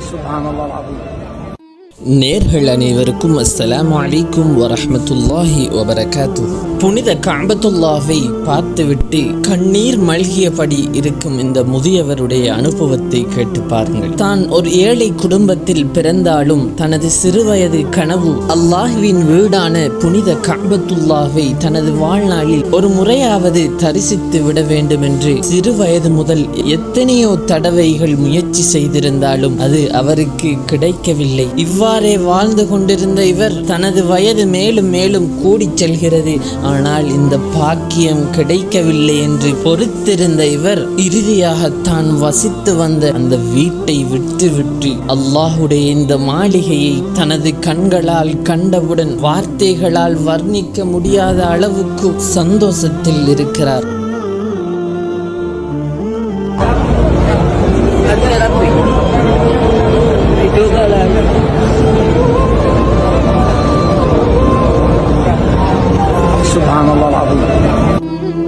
سبحان الله العظيم நேர்கள் அனைவருக்கும் அஸ்ஸலாமு அலைக்கும் வரஹமத்துல்லாஹி வபரகாத்து புனித காபத்துல்லாவை பார்த்துவிட்டு கண்ணீர் மல்கியபடி இருக்கும் இந்த முதியவருடைய அனுபவத்தை கேட்டு பாருங்கள். தான் ஒரு ஏழை குடும்பத்தில் பிறந்தாலும் தனது சிறுவயது கனவு அல்லாஹுவின் வீடான புனித காபத்துல்லாவை தனது வாழ்நாளில் ஒரு முறையாவது தரிசித்து விட வேண்டும் என்று சிறுவயது முதல் எத்தனையோ தடவைகள் முயற்சி செய்திருந்தாலும் அது அவருக்கு கிடைக்கவில்லை. இவ்வாறு வாழ்ந்து கொண்டிருந்த இவர் தனது வயது மேலும் மேலும் கூடி செல்கிறது. ஆனால் இந்த பாக்கியம் கிடைக்கவில்லை என்று பொறுத்திருந்த இவர் இறுதியாக தான் வசித்து வந்த அந்த வீட்டை விட்டுவிட்டு அல்லாஹுடைய இந்த மாளிகையை தனது கண்களால் கண்டவுடன் வார்த்தைகளால் வர்ணிக்க முடியாத அளவுக்கு சந்தோஷத்தில் இருக்கிறார்.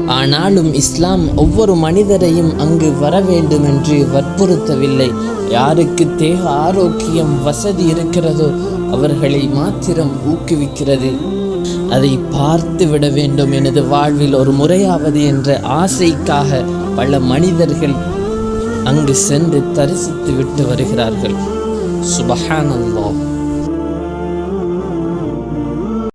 ஆனாலும் இஸ்லாம் ஒவ்வொரு மனிதரையும் அங்கு வர வேண்டும் என்று வற்புறுத்தவில்லை. யாருக்கு தேக ஆரோக்கியம் வசதி இருக்கிறதோ அவர்களை மாத்திரம் ஊக்குவிக்கிறது. அதை பார்த்து விட வேண்டும் எனது வாழ்வில் ஒரு முறையாவது என்ற ஆசைக்காக பல மனிதர்கள் அங்கு சென்று தரிசித்து விட்டு வருகிறார்கள். சுபஹானல்லாஹ்.